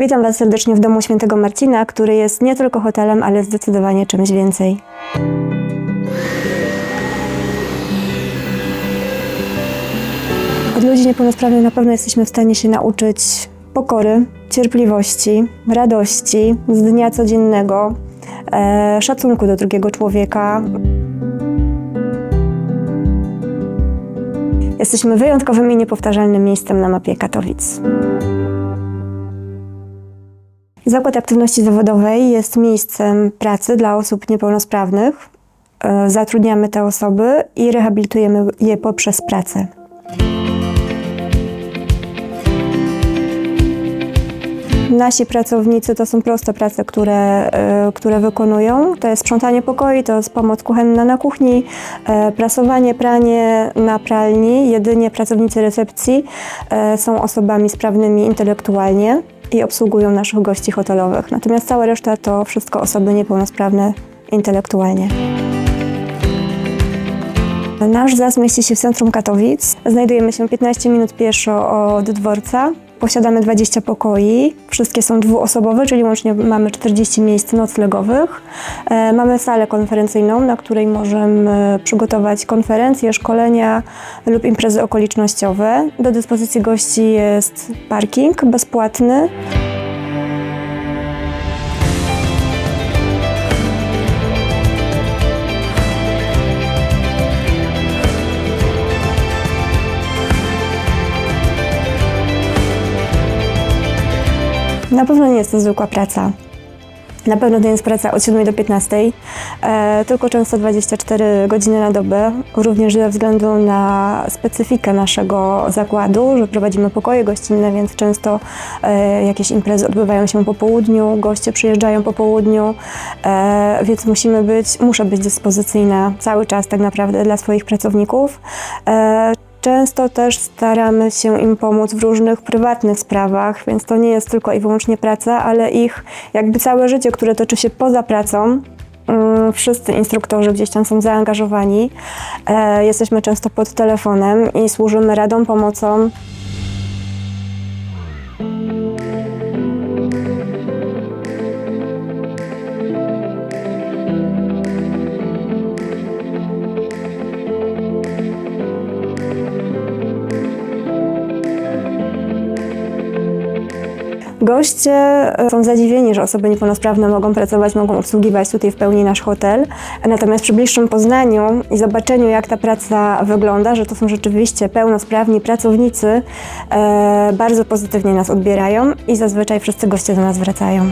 Witam Was serdecznie w domu świętego Marcina, który jest nie tylko hotelem, ale zdecydowanie czymś więcej. Od ludzi niepełnosprawnych na pewno jesteśmy w stanie się nauczyć pokory, cierpliwości, radości z dnia codziennego, e, szacunku do drugiego człowieka. Jesteśmy wyjątkowym i niepowtarzalnym miejscem na mapie Katowic. Zakład Aktywności Zawodowej jest miejscem pracy dla osób niepełnosprawnych. E, Zatrudniamy te osoby i rehabilitujemy je poprzez pracę. Nasi pracownicy to są proste prace, które, e, które wykonują. To jest sprzątanie pokoi, to jest pomoc kuchenna na kuchni, e, prasowanie, pranie na pralni. Jedynie pracownicy recepcji są osobami sprawnymi intelektualnie i obsługują naszych gości hotelowych. Natomiast cała reszta to wszystko osoby niepełnosprawne intelektualnie. Nasz ZAS mieści się w centrum Katowic. Znajdujemy się 15 minut pieszo od dworca. Posiadamy 20 pokoi. Wszystkie są dwuosobowe, czyli łącznie mamy 40 miejsc noclegowych. E, Mamy salę konferencyjną, na której możemy przygotować konferencje, szkolenia lub imprezy okolicznościowe. Do dyspozycji gości jest parking bezpłatny. Na pewno nie jest to zwykła praca. Na pewno to jest praca od 7 do 15, e, tylko często 24 godziny na dobę, również ze względu na specyfikę naszego zakładu, że prowadzimy pokoje gościnne, więc często e, jakieś imprezy odbywają się po południu, goście przyjeżdżają po południu, e, więc musimy być, muszę być dyspozycyjna cały czas tak naprawdę dla swoich pracowników. E, Często też staramy się im pomóc w różnych prywatnych sprawach, więc to nie jest tylko i wyłącznie praca, ale ich jakby całe życie, które toczy się poza pracą. Mm, Wszyscy instruktorzy gdzieś tam są zaangażowani. E, jesteśmy często pod telefonem i służymy radą, pomocą. Goście e, są zadziwieni, że osoby niepełnosprawne mogą pracować, mogą obsługiwać tutaj w pełni nasz hotel. Natomiast przy bliższym poznaniu i zobaczeniu, jak ta praca wygląda, że to są rzeczywiście pełnosprawni pracownicy, e, bardzo pozytywnie nas odbierają i zazwyczaj wszyscy goście do nas wracają.